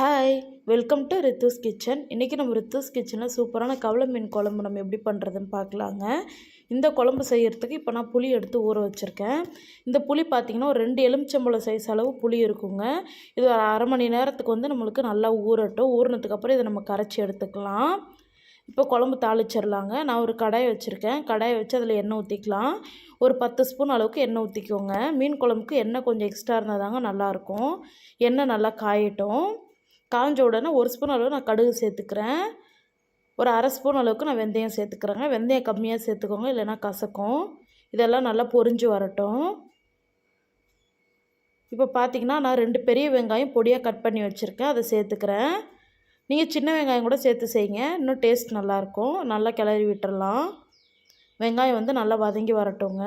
Hi welcome to Rithu's kitchen இன்றைக்கி நம்ம ரித்துஸ் கிச்சனில் சூப்பரான கவலை மீன் குழம்பு நம்ம எப்படி பண்ணுறதுன்னு பார்க்கலாங்க. இந்த குழம்பு செய்கிறதுக்கு இப்போ நான் புளி எடுத்து ஊற வச்சுருக்கேன். இந்த புளி பார்த்திங்கன்னா ஒரு ரெண்டு எலுமிச்சம்பழம் சைஸ் அளவு புளி இருக்குங்க. இது ஒரு அரை மணி நேரத்துக்கு வந்து நம்மளுக்கு நல்லா ஊறட்டும். ஊறினதுக்கப்புறம் இதை நம்ம கரைச்சி எடுத்துக்கலாம். இப்போ குழம்பு தாளிச்சிடலாங்க நான் ஒரு கடாய் வச்சுருக்கேன். கடாயை வச்சு அதில் எண்ணெய் ஊற்றிக்கலாம் ஒரு பத்து ஸ்பூன் அளவுக்கு எண்ணெய் ஊற்றிக்கோங்க மீன் குழம்புக்கு எண்ணெய் கொஞ்சம் எக்ஸ்ட்ரா இருந்தால் தாங்க நல்லாயிருக்கும். எண்ணெய் நல்லா காயட்டும். காஞ்ச உடனே ஒரு ஸ்பூன் அளவு நான் கடுகு சேர்த்துக்கிறேன். ஒரு அரை ஸ்பூன் அளவுக்கு நான் வெந்தயம் சேர்த்துக்கிறேங்க. வெந்தயம் கம்மியாக சேர்த்துக்கோங்க இல்லைன்னா கசக்கும். இதெல்லாம் நல்லா பொரிஞ்சு வரட்டும். இப்போ பார்த்தீங்கன்னா நான் ரெண்டு பெரிய வெங்காயம் பொடியாக கட் பண்ணி வச்சுருக்கேன் அதை சேர்த்துக்கிறேன். நீங்கள் சின்ன வெங்காயம் கூட சேர்த்து செய்யுங்க இன்னும் டேஸ்ட் நல்லாயிருக்கும் நல்லா கிளறி விட்டுடலாம் வெங்காயம் வந்து நல்லா வதங்கி வரட்டுங்க.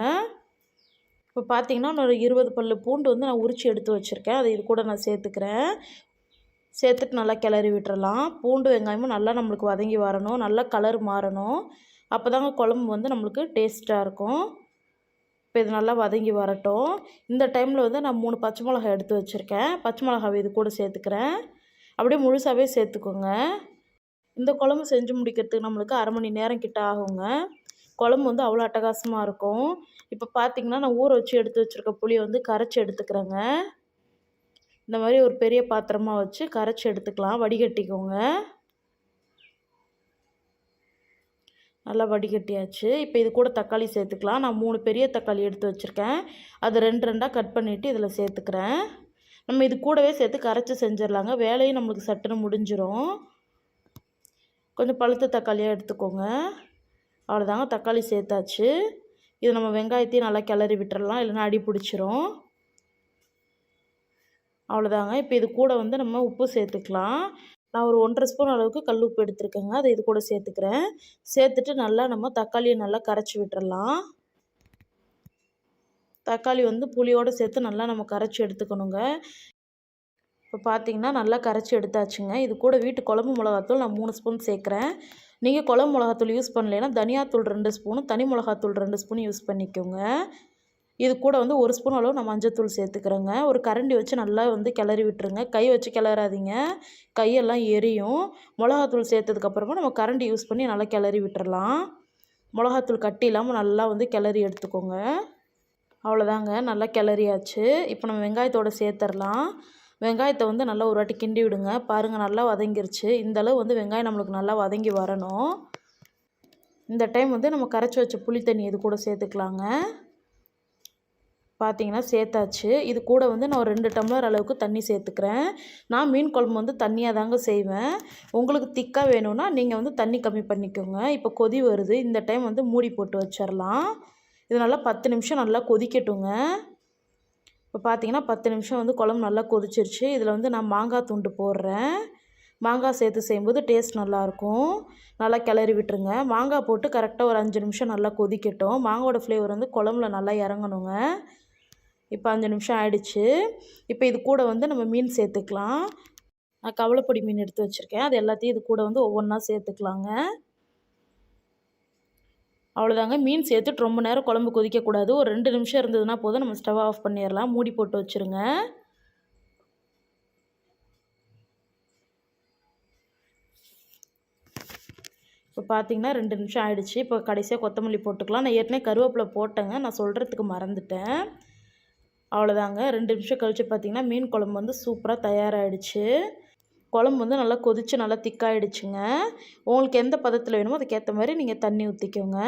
இப்போ பார்த்தீங்கன்னா நான் ஒரு இருபது பல் பூண்டு வந்து நான் உரித்து எடுத்து வச்சுருக்கேன் அதை இது கூட நான் சேர்த்துக்கிறேன். சேர்த்துட்டு நல்லா கிளறி விட்டுறலாம். பூண்டு வெங்காயமும் நல்லா நம்மளுக்கு வதங்கி வரணும். நல்லா கலர் மாறணும். அப்போ தாங்க குழம்பு வந்து நம்மளுக்கு டேஸ்ட்டாக இருக்கும். இப்போ இது நல்லா வதங்கி வரட்டும். இந்த டைமில் வந்து நான் மூணு பச்சை மிளகாய் எடுத்து வச்சுருக்கேன். பச்சை மிளகாவை இது கூட சேர்த்துக்கிறேன். அப்படியே முழுசாகவே சேர்த்துக்கோங்க. இந்த குழம்பு செஞ்சு முடிக்கிறதுக்கு நம்மளுக்கு அரை மணி நேரம் கிட்ட ஆகுங்க. குழம்பு வந்து அவ்வளோ அட்டகாசமாக இருக்கும். இப்போ பார்த்திங்கன்னா நான் ஊற வச்சு எடுத்து வச்சுருக்க புளியை வந்து கரைச்சி எடுத்துக்கிறேங்க. இந்த மாதிரி ஒரு பெரிய பாத்திரமாக வச்சு கரைச்சி எடுத்துக்கலாம். வடிகட்டிக்கோங்க. நல்லா வடிகட்டியாச்சு. இப்போ இது கூட தக்காளி சேர்த்துக்கலாம். நான் மூணு பெரிய தக்காளி எடுத்து வச்சுருக்கேன். அது ரெண்டு ரெண்டாக கட் பண்ணிவிட்டு இதில் சேர்த்துக்கிறேன். நம்ம இது கூடவே சேர்த்து கரைச்சி செஞ்சிடலாங்க. வேலையும் நம்மளுக்கு சட்டுன்னு முடிஞ்சிடும் கொஞ்சம் பழுத்த தக்காளியாக எடுத்துக்கோங்க. அவ்வளோதாங்க தக்காளி சேர்த்தாச்சு. இது நம்ம வெங்காயத்தையும் நல்லா கிளறி விட்டுறலாம். இல்லைன்னா அடி பிடிச்சிரும். அவ்வளோதாங்க இப்போ இது கூட வந்து நம்ம உப்பு சேர்த்துக்கலாம். நான் ஒரு ஒன்றரை ஸ்பூன் அளவுக்கு கல் உப்பு எடுத்துருக்கேங்க. அதை இது கூட சேர்த்துக்கிறேன். சேர்த்துட்டு நல்லா நம்ம தக்காளியை நல்லா கரைச்சி விட்டுறலாம். தக்காளி வந்து புளியோடு சேர்த்து நல்லா நம்ம கரைச்சி எடுத்துக்கணுங்க. இப்போ பார்த்தீங்கன்னா நல்லா கரைச்சி எடுத்தாச்சுங்க. இது கூட வீட்டு குழம்பு மிளகாத்தூள் நான் மூணு ஸ்பூன் சேர்க்குறேன். நீங்கள் குழம்பு மிளகாத்தூள் யூஸ் பண்ணலைன்னா தனியாத்தூள் ரெண்டு ஸ்பூனும் தனி மிளகாத்தூள் ரெண்டு ஸ்பூன் யூஸ் பண்ணிக்கோங்க. இது கூட வந்து ஒரு ஸ்பூன் அளவு நான் மஞ்சத்தூள் சேர்த்துக்கிறேங்க. ஒரு கரண்டி வச்சு நல்லா வந்து கிளறி விட்டுருங்க. கை வச்சு கிளறாதீங்க. கையெல்லாம் எரியும். மிளகாத்தூள் சேர்த்ததுக்கப்புறமா நம்ம கரண்டி யூஸ் பண்ணி நல்லா கிளறி விட்டுறலாம். மிளகாத்தூள் கட்டி இல்லாமல் நல்லா வந்து கிளறி எடுத்துக்கோங்க. அவ்வளோதாங்க. நல்லா கிளறியாச்சு. இப்போ நம்ம வெங்காயத்தோடு சேர்த்துடலாம் வெங்காயத்தை வந்து நல்லா ஒரு வாட்டி கிண்டி விடுங்க. பாருங்கள் நல்லா வதங்கிருச்சு. இந்தளவு வந்து வெங்காயம் நம்மளுக்கு நல்லா வதங்கி வரணும். இந்த டைம் வந்து நம்ம கரைச்சி வச்ச புளி தண்ணி இது கூட சேர்த்துக்கலாங்க. பார்த்தீங்கன்னா சேர்த்தாச்சு. இது கூட வந்து நான் ஒரு ரெண்டு டம்ளர் அளவுக்கு தண்ணி சேர்த்துக்கிறேன். நான் மீன் குழம்பு வந்து தண்ணியாக தாங்க செய்வேன். உங்களுக்கு திக்காக வேணும்னா நீங்கள் வந்து தண்ணி கம்மி பண்ணிக்கோங்க. இப்போ கொதி வருது. இந்த டைம் வந்து மூடி போட்டு வச்சிடலாம் இது நல்லா பத்து நிமிஷம் நல்லா கொதிக்கட்டுங்க. இப்போ பார்த்தீங்கன்னா பத்து நிமிஷம் வந்து குழம்பு நல்லா கொதிச்சிருச்சு. இதில் வந்து நான் மாங்காய் துண்டு போடுறேன். மாங்காய் சேர்த்து செய்யும்போது டேஸ்ட் நல்லாயிருக்கும் நல்லா கிளறி விட்டுருங்க. மாங்காய் போட்டு கரெக்டாக ஒரு அஞ்சு நிமிஷம் நல்லா கொதிக்கட்டும். மாங்காயோட ஃப்ளேவர் வந்து குழம்புல நல்லா இறங்கணுங்க. இப்போ அஞ்சு நிமிஷம் ஆயிடுச்சு. இப்போ இது கூட வந்து நம்ம மீன் சேர்த்துக்கலாம். நான் கவலைப்பொடி மீன் எடுத்து வச்சுருக்கேன். அது எல்லாத்தையும் இது கூட வந்து ஒவ்வொன்றா சேர்த்துக்கலாங்க. அவ்வளோதாங்க மீன் சேர்த்துட்டு ரொம்ப நேரம் குழம்பு கொதிக்கக்கூடாது. ஒரு ரெண்டு நிமிஷம் இருந்ததுன்னா போதும். நம்ம ஸ்டவ் ஆஃப் பண்ணிடலாம். மூடி போட்டு வச்சுருங்க. இப்போ பார்த்தீங்கன்னா ரெண்டு நிமிஷம் ஆயிடுச்சு. இப்போ கடைசியாக கொத்தமல்லி போட்டுக்கலாம். நான் ஏற்கனவே கருவேப்பிலை போட்டேங்க. நான் சொல்கிறதுக்கு மறந்துட்டேன். அவ்வளோதாங்க. ரெண்டு நிமிஷம் கழித்து பார்த்திங்கன்னா மீன் குழம்பு வந்து சூப்பராக தயாராகிடுச்சு குழம்பு வந்து நல்லா கொதித்து நல்லா திக்காயிடுச்சுங்க. உங்களுக்கு எந்த பதத்தில் வேணுமோ அதுக்கேற்ற மாதிரி நீங்கள் தண்ணி ஊற்றிக்கோங்க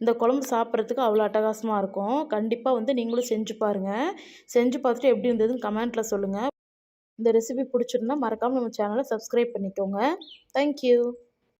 இந்த குழம்பு சாப்பிட்றதுக்கு அவ்வளோ அட்டகாசமாக இருக்கும். கண்டிப்பாக வந்து நீங்களும் செஞ்சு பாருங்கள் செஞ்சு பார்த்துட்டு எப்படி இருந்ததுன்னு கமெண்ட்டில் சொல்லுங்கள் இந்த ரெசிபி பிடிச்சிருந்தா மறக்காமல் நம்ம சேனலை சப்ஸ்கிரைப் பண்ணிக்கோங்க. தேங்க்யூ